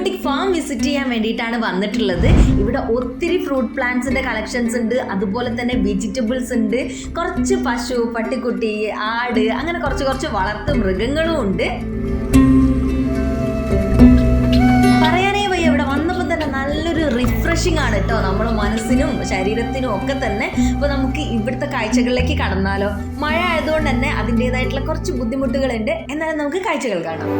Exotic farm visit ചെയ്യാൻ വേണ്ടിയിട്ടാണ് വന്നിട്ടുള്ളത്. ഇവിടെ ഒത്തിരി ഫ്രൂട്ട് പ്ലാന്റ്സിന്റെ കളക്ഷൻസ് ഉണ്ട്. അതുപോലെ തന്നെ വെജിറ്റബിൾസ് ഉണ്ട്. കുറച്ച് പശു പട്ടിക്കുട്ടി ആട് അങ്ങനെ കുറച്ച് കുറച്ച് വളർത്തു മൃഗങ്ങളും ഉണ്ട്. പറയാനേ വയ്യ ഇവിടെ വന്നപ്പോൾ തന്നെ നല്ലൊരു റിഫ്രഷിംഗ് ആണ് കേട്ടോ നമ്മുടെ മനസ്സിനും ശരീരത്തിനും ഒക്കെ തന്നെ. അപ്പോൾ നമുക്ക് ഇവിടുത്തെ കാഴ്ചകളിലേക്ക് കടന്നാലോ. മഴ ആയതുകൊണ്ട് തന്നെ അതിന്റെതായിട്ടുള്ള കുറച്ച് ബുദ്ധിമുട്ടുകളുണ്ട്. എന്നാലും നമുക്ക് കാഴ്ചകൾ കാണാം.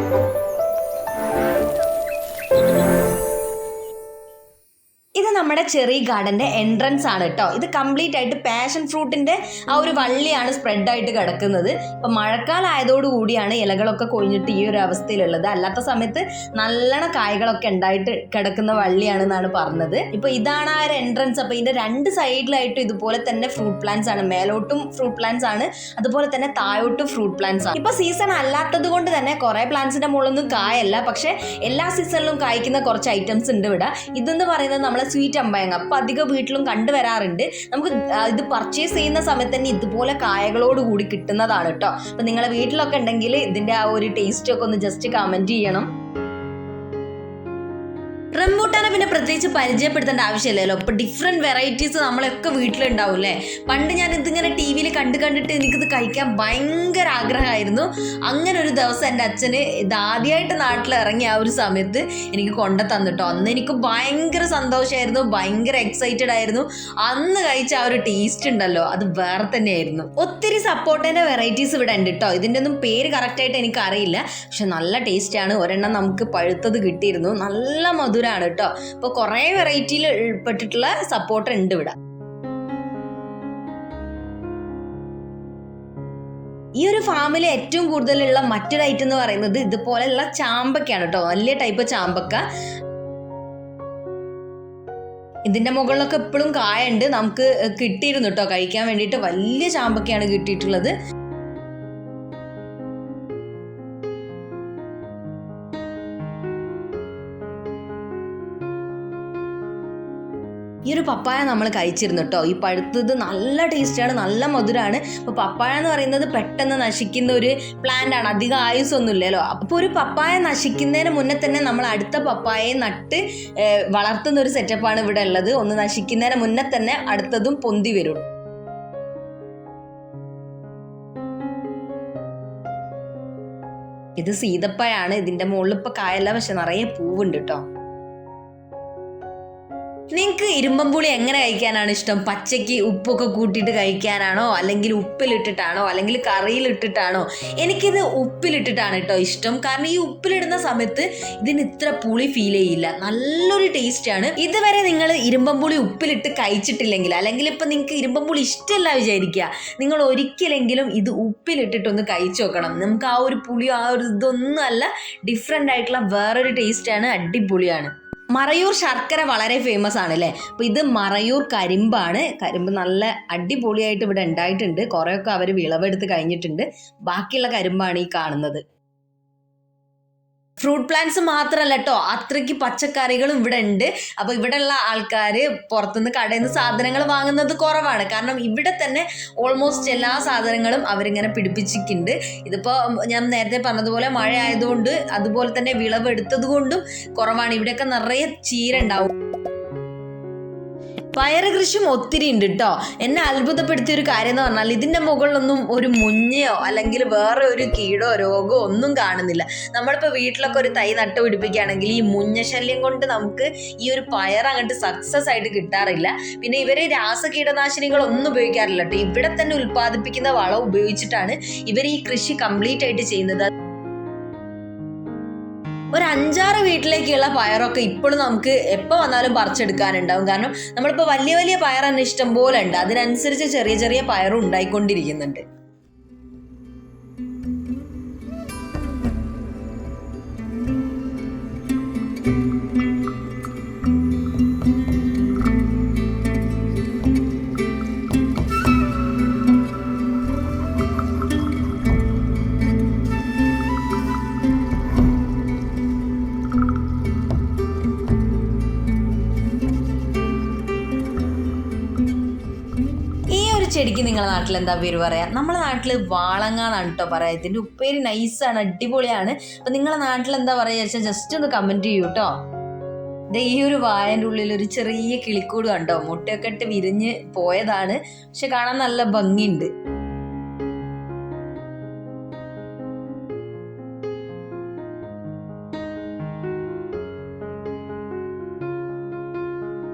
നമ്മുടെ ചെറി ഗാർഡന്റെ എൻട്രൻസ് ആണ് കേട്ടോ. ഇത് കംപ്ലീറ്റ് ആയിട്ട് പാഷൻ ഫ്രൂട്ടിന്റെ ആ ഒരു വള്ളിയാണ് സ്പ്രെഡ് ആയിട്ട് കിടക്കുന്നത്. ഇപ്പൊ മഴക്കാലമായതോട് കൂടിയാണ് ഇലകളൊക്കെ കൊഴിഞ്ഞിട്ട് ഈ ഒരു അവസ്ഥയിലുള്ളത്. അല്ലാത്ത സമയത്ത് നല്ലോണം കായ്കളൊക്കെ ഉണ്ടായിട്ട് കിടക്കുന്ന വള്ളിയാണെന്നാണ് പറഞ്ഞത്. ഇപ്പൊ ഇതാണ് ആ ഒരു എൻട്രൻസ് അപ്പൊ ഇതിന്റെ രണ്ട് സൈഡിലായിട്ടും ഇതുപോലെ തന്നെ ഫ്രൂട്ട് പ്ലാന്റ്സ് ആണ്. മേലോട്ടും ഫ്രൂട്ട് പ്ലാന്റ്സ് ആണ്. അതുപോലെ തന്നെ താഴോട്ടും ഫ്രൂട്ട് പ്ലാന്റ്സ് ആണ്. ഇപ്പൊ സീസൺ അല്ലാത്തത് കൊണ്ട് തന്നെ കുറെ പ്ലാന്റ്സിന്റെ മുകളിലൊന്നും കായല്ല. പക്ഷെ എല്ലാ സീസണിലും കായ്ക്കുന്ന കുറച്ച് ഐറ്റംസ് ഉണ്ട് ഇവിടെ. ഇതെന്ന് പറയുന്നത് നമ്മളെ സ്വീറ്റ് അമ്പയങ്ങ അപ്പൊ അധികം വീട്ടിലും കണ്ടുവരാറുണ്ട് നമുക്ക് ഇത് പർച്ചേസ് ചെയ്യുന്ന സമയത്ത് തന്നെ ഇതുപോലെ കായകളോട് കൂടി കിട്ടുന്നതാണ് കേട്ടോ അപ്പൊ നിങ്ങളെ വീട്ടിലൊക്കെ ഉണ്ടെങ്കിൽ ഇതിന്റെ ആ ഒരു ടേസ്റ്റ് ഒക്കെ ഒന്ന് ജസ്റ്റ് കമന്റ് ചെയ്യണം. പിന്നെ പ്രത്യേകിച്ച് പരിചയപ്പെടുത്തേണ്ട ആവശ്യമില്ലല്ലോ. ഇപ്പൊ ഡിഫറെന്റ് വെറൈറ്റീസ് നമ്മളൊക്കെ വീട്ടിലുണ്ടാവും അല്ലേ പണ്ട് ഞാൻ ഇതിങ്ങനെ ടി വിയിൽ കണ്ടു കണ്ടിട്ട് എനിക്കിത് കഴിക്കാൻ ഭയങ്കര ആഗ്രഹമായിരുന്നു. അങ്ങനെ ഒരു ദിവസം എന്റെ അച്ഛന് ഇത് ആദ്യമായിട്ട് നാട്ടിൽ ഇറങ്ങിയ ആ ഒരു സമയത്ത് എനിക്ക് കൊണ്ടു തന്നിട്ടോ. അന്ന് എനിക്ക് ഭയങ്കര സന്തോഷമായിരുന്നു ഭയങ്കര എക്സൈറ്റഡ് ആയിരുന്നു. അന്ന് കഴിച്ച ആ ഒരു ടേസ്റ്റ് ഉണ്ടല്ലോ അത് വേറെ തന്നെയായിരുന്നു. ഒത്തിരി സപ്പോർട്ടേന്റെ വെറൈറ്റീസ് ഇവിടെ ഉണ്ട് കേട്ടോ ഇതിന്റെ ഒന്നും പേര് കറക്റ്റായിട്ട് എനിക്കറിയില്ല. പക്ഷെ നല്ല ടേസ്റ്റാണ് ഒരെണ്ണം നമുക്ക് പഴുത്തത് കിട്ടിയിരുന്നു. നല്ല മധുരമാണ് കേട്ടോ അപ്പോൾ കുറേ വെറൈറ്റിയിൽ ഉൾപ്പെട്ടിട്ടുള്ള സപ്പോർട്ട് ഉണ്ട് ഇവിടെ. ഈ ഒരു ഫാമിൽ ഏറ്റവും കൂടുതലുള്ള മറ്റൊരു ഐറ്റം എന്ന് പറയുന്നത് ഇതുപോലെയുള്ള ചാമ്പക്കയാണ് കേട്ടോ. വലിയ ടൈപ്പ് ചാമ്പക്ക. ഇതിന്റെ മുകളിലൊക്കെ എപ്പോഴും കായുണ്ട് നമുക്ക് കിട്ടിയിരുന്നു കേട്ടോ. കഴിക്കാൻ വേണ്ടിയിട്ട് വലിയ ചാമ്പക്കയാണ് കിട്ടിയിട്ടുള്ളത്. ഈ ഒരു പപ്പായ നമ്മൾ കഴിച്ചിരുന്നു കേട്ടോ ഈ പഴുത്തത് നല്ല ടേസ്റ്റാണ് നല്ല മധുരമാണ് അപ്പോൾ പപ്പായ എന്ന് പറയുന്നത് പെട്ടെന്ന് നശിക്കുന്ന ഒരു പ്ലാന്റ് ആണ്. അധികം ആയുസൊന്നും ഇല്ലല്ലോ. അപ്പോൾ ഒരു പപ്പായ നശിക്കുന്നതിന് മുന്നേ തന്നെ നമ്മൾ അടുത്ത പപ്പായയെ നട്ട് വളർത്തുന്ന ഒരു സെറ്റപ്പാണ് ഇവിടെ ഉള്ളത്. ഒന്ന് നശിക്കുന്നതിന് മുന്നേ തന്നെ അടുത്തതും പൊന്തി വരും. ഇത് സീതപ്പഴാണ്. ഇതിന്റെ മുകളിൽ ഇപ്പോൾ കായല്ല പക്ഷെ നിറയെ പൂവുണ്ട് കേട്ടോ നിങ്ങൾക്ക് ഇരുമ്പമ്പുളി എങ്ങനെ കഴിക്കാനാണ് ഇഷ്ടം? പച്ചയ്ക്ക് ഉപ്പൊക്കെ കൂട്ടിയിട്ട് കഴിക്കാനാണോ? അല്ലെങ്കിൽ ഉപ്പിലിട്ടിട്ടാണോ? അല്ലെങ്കിൽ കറിയിലിട്ടിട്ടാണോ? എനിക്കിത് ഉപ്പിലിട്ടിട്ടാണ് കേട്ടോ ഇഷ്ടം. കാരണം ഈ ഉപ്പിലിടുന്ന സമയത്ത് ഇതിന് ഇത്ര പുളി ഫീൽ ചെയ്യില്ല. നല്ലൊരു ടേസ്റ്റ് ആണ്. ഇതുവരെ നിങ്ങൾ ഇരുമ്പമ്പുളി ഉപ്പിലിട്ട് കഴിച്ചിട്ടില്ലെങ്കിൽ അല്ലെങ്കിൽ ഇപ്പം നിങ്ങൾക്ക് ഇരുമ്പമ്പുളി ഇഷ്ടമല്ല വിചാരിക്കുക നിങ്ങൾ ഒരിക്കലെങ്കിലും ഇത് ഉപ്പിലിട്ടിട്ടൊന്ന് കഴിച്ചു നോക്കണം. നമുക്ക് ആ ഒരു പുളി ആ ഒരു ഇതൊന്നും അല്ല. ഡിഫറെന്റ് ആയിട്ടുള്ള വേറൊരു ടേസ്റ്റാണ് അടിപൊളിയാണ്. മറയൂർ ശർക്കര വളരെ ഫേമസ് ആണ് അല്ലേ അപ്പോൾ ഇത് മറയൂർ കരിമ്പാണ്. കരിമ്പ് നല്ല അടിപൊളിയായിട്ട് ഇവിടെ ഉണ്ടായിട്ടുണ്ട്. കുറേയൊക്കെ അവർ വിളവെടുത്ത് കഴിഞ്ഞിട്ടുണ്ട്. ബാക്കിയുള്ള കരിമ്പാണ് ഈ കാണുന്നത്. ഫ്രൂട്ട് പ്ലാന്റ്സ് മാത്രമല്ല കേട്ടോ അത്രയ്ക്ക് പച്ചക്കറികളും ഇവിടെ ഉണ്ട്. അപ്പോൾ ഇവിടെയുള്ള ആൾക്കാർ പുറത്തുനിന്ന് കടയിൽ നിന്ന് സാധനങ്ങൾ വാങ്ങുന്നത് കുറവാണ്. കാരണം ഇവിടെ തന്നെ ഓൾമോസ്റ്റ് എല്ലാ സാധനങ്ങളും അവരിങ്ങനെ പിടിപ്പിച്ചിട്ടുണ്ട്. ഇതിപ്പോൾ ഞാൻ നേരത്തെ പറഞ്ഞതുപോലെ മഴ ആയതുകൊണ്ട് അതുപോലെ തന്നെ വിളവെടുത്തത് കൊണ്ടും കുറവാണ്. ഇവിടെയൊക്കെ നിറയെ ചീര ഉണ്ടാവും. പയറ് കൃഷിയും ഒത്തിരി ഉണ്ട് കേട്ടോ എന്നെ അത്ഭുതപ്പെടുത്തിയ ഒരു കാര്യം എന്ന് പറഞ്ഞാൽ ഇതിന്റെ മുകളിലൊന്നും ഒരു മുഞ്ഞയോ അല്ലെങ്കിൽ വേറെ ഒരു കീടോ രോഗമോ ഒന്നും കാണുന്നില്ല. നമ്മളിപ്പോൾ വീട്ടിലൊക്കെ ഒരു തൈ നട്ട് പിടിപ്പിക്കുകയാണെങ്കിൽ ഈ മുഞ്ഞ ശല്യം കൊണ്ട് നമുക്ക് ഈ ഒരു പയർ അങ്ങോട്ട് സക്സസ് ആയിട്ട് കിട്ടാറില്ല. പിന്നെ ഇവർ രാസ കീടനാശിനികൾ ഒന്നും ഉപയോഗിക്കാറില്ല കേട്ടോ ഇവിടെ തന്നെ ഉത്പാദിപ്പിക്കുന്ന വളം ഉപയോഗിച്ചിട്ടാണ് ഇവർ ഈ കൃഷി കംപ്ലീറ്റ് ആയിട്ട് ചെയ്യുന്നത്. ഒരു അഞ്ചാറ് വീട്ടിലേക്കുള്ള പയറൊക്കെ ഇപ്പോഴും നമുക്ക് എപ്പോൾ വന്നാലും പറിച്ചെടുക്കാനുണ്ടാവും. കാരണം നമ്മളിപ്പോൾ വലിയ വലിയ പയർ തന്നെ ഇഷ്ടം പോലെ ഉണ്ട് അതിനനുസരിച്ച് ചെറിയ ചെറിയ പയറും ഉണ്ടായിക്കൊണ്ടിരിക്കുന്നുണ്ട്. ചെടിക്ക് നിങ്ങളുടെ നാട്ടിൽ എന്താ പേര് പറയാ? നമ്മുടെ നാട്ടിൽ വാളങ്ങ എന്നാണ് കേട്ടോ പറയാ. ഇതിന്റെ ഉപ്പേരി നൈസാണ് അടിപൊളിയാണ്. അപ്പൊ നിങ്ങളുടെ നാട്ടിൽ എന്താ പറയാ ജസ്റ്റ് ഒന്ന് കമന്റ് ചെയ്യൂ കേട്ടോ ദേ ഈ ഒരു വായന്റെ ഉള്ളിൽ ഒരു ചെറിയ കിളിക്കൂട് കണ്ടോ? മുട്ടയൊക്കെ ഇട്ട് വിരിഞ്ഞ് പോയതാണ്. പക്ഷെ കാണാൻ നല്ല ഭംഗിയുണ്ട്.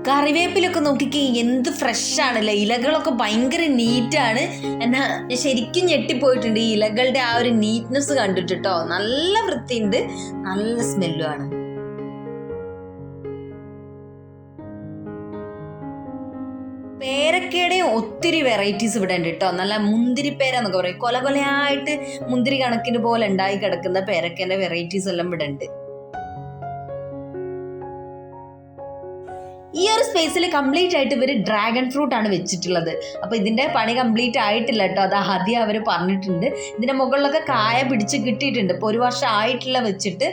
കറിവേപ്പിലൊക്കെ നോക്കിക്കേ എന്ത് ഫ്രഷ് ആണല്ലേ ഇലകളൊക്കെ ഭയങ്കര നീറ്റാണ്. എന്നാ ഞാൻ ശരിക്കും ഞെട്ടിപ്പോയിട്ടുണ്ട് ഈ ഇലകളുടെ ആ ഒരു നീറ്റ്നെസ് കണ്ടിട്ട് കേട്ടോ നല്ല വൃത്തിയുണ്ട് നല്ല സ്മെല്ലും ആണ് പേരക്കയുടെയും ഒത്തിരി വെറൈറ്റീസ് ഇവിടെ ഉണ്ട് കേട്ടോ. നല്ല മുന്തിരി പേര എന്നൊക്കെ പറയും. കൊല കൊലയായിട്ട് മുന്തിരി കണക്കിന് പോലെ ഉണ്ടായി കിടക്കുന്ന പേരക്കേന്റെ വെറൈറ്റീസ് എല്ലാം ഇവിടെ ഉണ്ട്. ഈ ഒരു സ്പേസിൽ കംപ്ലീറ്റ് ആയിട്ട് ഇവർ ഡ്രാഗൺ ഫ്രൂട്ട് ആണ് വെച്ചിട്ടുള്ളത്. അപ്പോൾ ഇതിന്റെ പണി കംപ്ലീറ്റ് ആയിട്ടില്ല കേട്ടോ. അത് ആദ്യം അവർ പറഞ്ഞിട്ടുണ്ട്. ഇതിന്റെ മുകളിലൊക്കെ കായ പിടിച്ച് കിട്ടിയിട്ടുണ്ട്. ഇപ്പോൾ ഒരു വർഷം ആയിട്ടില്ല വെച്ചിട്ട്.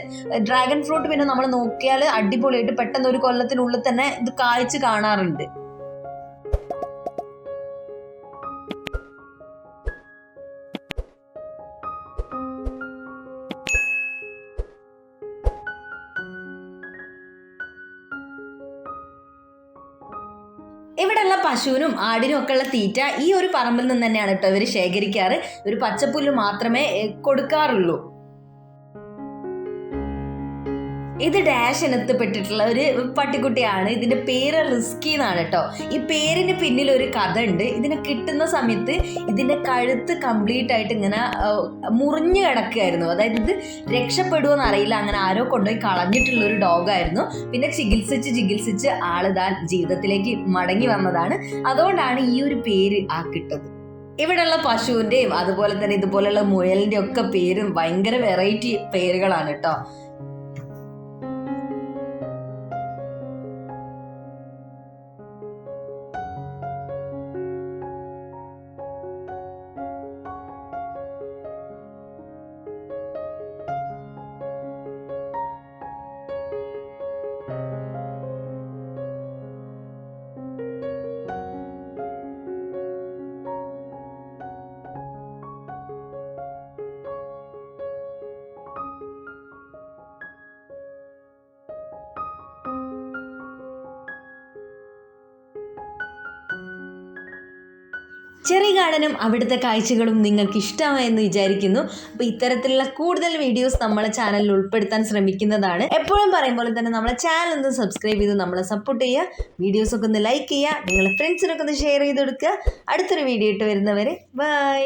ഡ്രാഗൺ ഫ്രൂട്ട് പിന്നെ നമ്മൾ നോക്കിയാൽ അടിപൊളിയായിട്ട് പെട്ടെന്ന് ഒരു കൊല്ലത്തിനുള്ളിൽ തന്നെ ഇത് കായ്ച്ച് കാണാറുണ്ട്. ഇവിടെയുള്ള പശുവിനും ആടിനും ഒക്കെ ഉള്ള തീറ്റ ഈ ഒരു പറമ്പിൽ നിന്ന് തന്നെയാണ് കേട്ടോ ഇവർ ശേഖരിക്കാറ്. ഒരു പച്ചപ്പുല്ല് മാത്രമേ കൊടുക്കാറുള്ളൂ. ഇത് ഡാഷ് ഇനത്തിപ്പെട്ടിട്ടുള്ള ഒരു പട്ടിക്കുട്ടിയാണ്. ഇതിന്റെ പേര് റിസ്കി എന്നാണ് കേട്ടോ. ഈ പേരിന് പിന്നിൽ ഒരു കഥ ഉണ്ട്. ഇതിനെ കിട്ടുന്ന സമയത്ത് ഇതിന്റെ കഴുത്ത് കംപ്ലീറ്റ് ആയിട്ട് ഇങ്ങനെ മുറിഞ്ഞു കിടക്കുകയായിരുന്നു. അതായത് ഇത് രക്ഷപ്പെടുവോ എന്നറിയില്ല. അങ്ങനെ ആരോ കൊണ്ടുപോയി കളഞ്ഞിട്ടുള്ള ഒരു ഡോഗായിരുന്നു പിന്നെ ചികിത്സിച്ച് ചികിത്സിച്ച് ആളിതാ ജീവിതത്തിലേക്ക് മടങ്ങി വന്നതാണ്. അതുകൊണ്ടാണ് ഈ ഒരു പേര് ആ കിട്ടത്. ഇവിടെയുള്ള പശുവിന്റെയും അതുപോലെ തന്നെ ഇതുപോലെയുള്ള മുയലിന്റെ ഒക്കെ പേരും ഭയങ്കര വെറൈറ്റി പേരുകളാണ് കേട്ടോ. ചെറിയ ഗാർഡനും അവിടുത്തെ കാഴ്ചകളും നിങ്ങൾക്ക് ഇഷ്ടമായെന്ന് വിചാരിക്കുന്നു. അപ്പോൾ ഇത്തരത്തിലുള്ള കൂടുതൽ വീഡിയോസ് നമ്മളെ ചാനലിൽ ഉൾപ്പെടുത്താൻ ശ്രമിക്കുന്നതാണ്. എപ്പോഴും പറയും പോലെ തന്നെ നമ്മളെ ചാനൽ ഒന്ന് സബ്സ്ക്രൈബ് ചെയ്ത് നമ്മളെ സപ്പോർട്ട് ചെയ്യുക. വീഡിയോസൊക്കെ ഒന്ന് ലൈക്ക് ചെയ്യുക. നിങ്ങളുടെ ഫ്രണ്ട്സിനൊക്കെ ഒന്ന് ഷെയർ ചെയ്ത് കൊടുക്കുക. അടുത്തൊരു വീഡിയോ ഇട്ട് വരുന്നവരെ ബൈ